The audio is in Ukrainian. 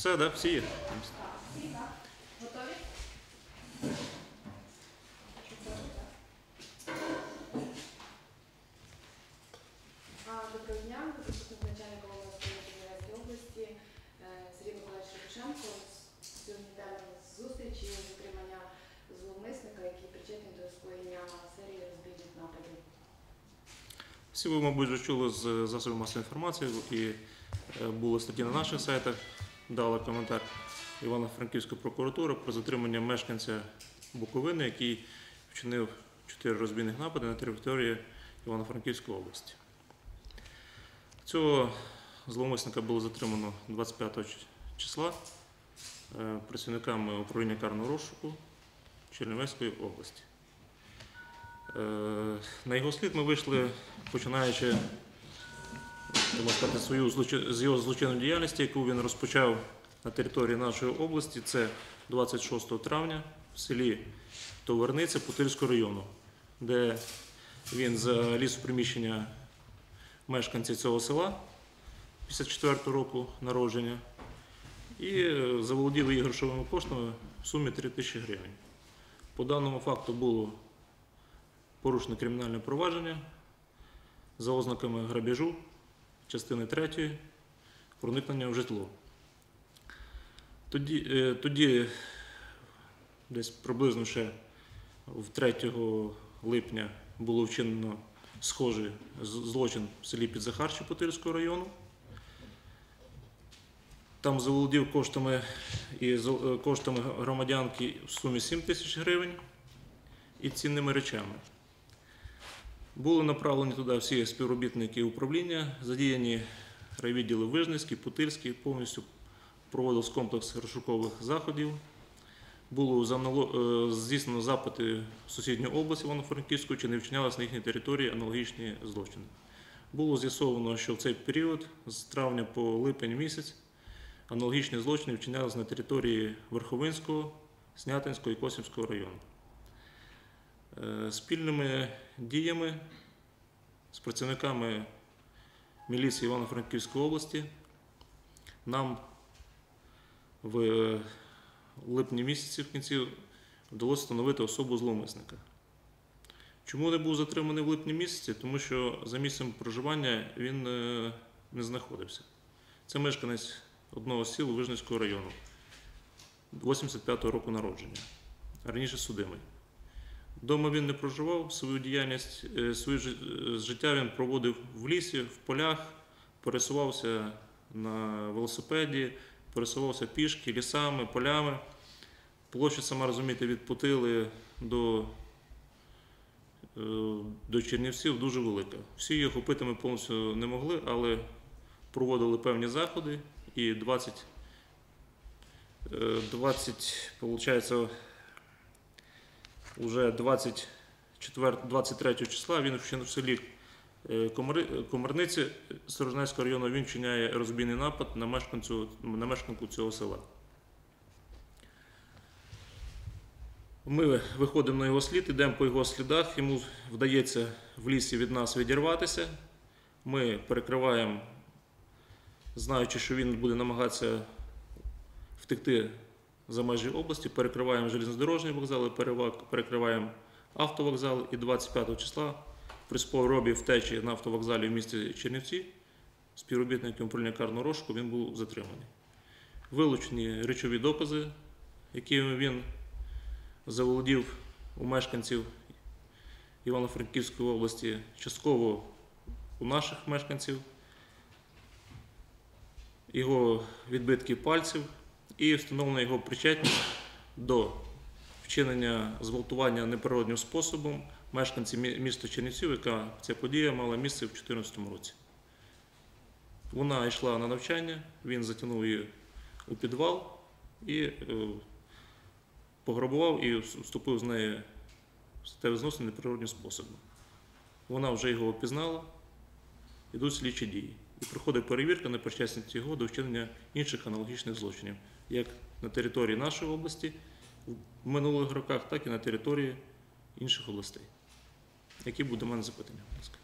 Все, да? Всі є? Готові? Доброго дня, заступник начальника обласної області е, Сергій Миколаївич Шевченко. Сьогодні тема зустрічі затримання зловмисника, який причетний до скоєння серії розбійних нападів. Всі ви, мабуть, вже чули з засобів масової інформації і е, були статті на наших сайтах, дали коментар Івано-Франківської прокуратури про затримання мешканця Буковини, який вчинив чотири розбійних напади на території Івано-Франківської області. Цього зловмисника було затримано 25 числа е, працівниками управління карного розшуку Чернівецької області. Е, На його слід ми вийшли, починаючи можна сказати, свою злочи- з його злочинної діяльності, яку він розпочав на території нашої області. Це 26 травня в селі Товарниця Путильського району, де він заліз у приміщення мешканців цього села 54 року народження і е, заволодів її грошовими коштами в сумі 3 тисячі гривень. По даному факту було порушено кримінальне провадження за ознаками грабежу частини 3 проникнення в житло. Тоді, е, тоді десь приблизно ще в 3 липня було вчинено схожий злочин в селі Підзахарчі Потирського району. Там заволодів коштами, і, е, коштами громадянки в сумі 7 тисяч гривень і цінними речами. Були направлені туди всі співробітники управління, задіяні райвідділи Вижницький, Путильський, повністю проводився комплекс розшукових заходів. Було е, здійснено запити в сусідню область Івано-Франківську, чи не вчинялися на їхній території аналогічні злочини. Було з'ясовано, що в цей період з травня по липень місяць аналогічні злочини вчинялися на території Верховинського, Снятинського і Косівського району. Е, Спільними діями з працівниками міліції Івано-Франківської області нам в липні місяці в кінці вдалося встановити особу зловмисника. Чому не був затриманий в липні місяці? Тому що за місцем проживання він е, не знаходився. Це мешканець одного сіл Вижницького району 85-го року народження, раніше судимий. Дома він не проживав, свою діяльність, е, своє е, життя він проводив в лісі, в полях, пересувався на велосипеді, пересувався пішки, лісами, полями. Площа, сама розумієте, від Путили до, е, до Чернівців дуже велика. Всі її охопити ми повністю не могли, але проводили певні заходи і 20, е, 20 виходить, Уже 24, 23 числа він ще в селі е, Комарниці Сторожнецького району він вчиняє розбійний напад на мешканцю, на мешканку цього села. Ми виходимо на його слід, йдемо по його слідах, йому вдається в лісі від нас відірватися. Ми перекриваємо, знаючи, що він буде намагатися втекти за межі області, перекриваємо железнодорожні вокзали, перекриваємо автовокзал і 25 числа при спробі втечі на автовокзалі в місті Чернівці співробітником управління розшуку він був затриманий. Вилучені речові докази, якими він заволодів у мешканців Івано-Франківської області, частково у наших мешканців, його відбитки пальців і встановлена його причетність до вчинення зґвалтування неприродним способом мешканців мі- міста Чернівців, яка ця подія мала місце в 2014 році. Вона йшла на навчання, він затягнув її у підвал і е, пограбував і вступив з нею в статеві зносини неприродним способом. Вона вже його опізнала, йдуть слідчі дії. І проходить перевірка на причасність його до вчинення інших аналогічних злочинів, як на території нашої області в минулих роках, так і на території інших областей. Які будуть до мене запитання? будь ласка?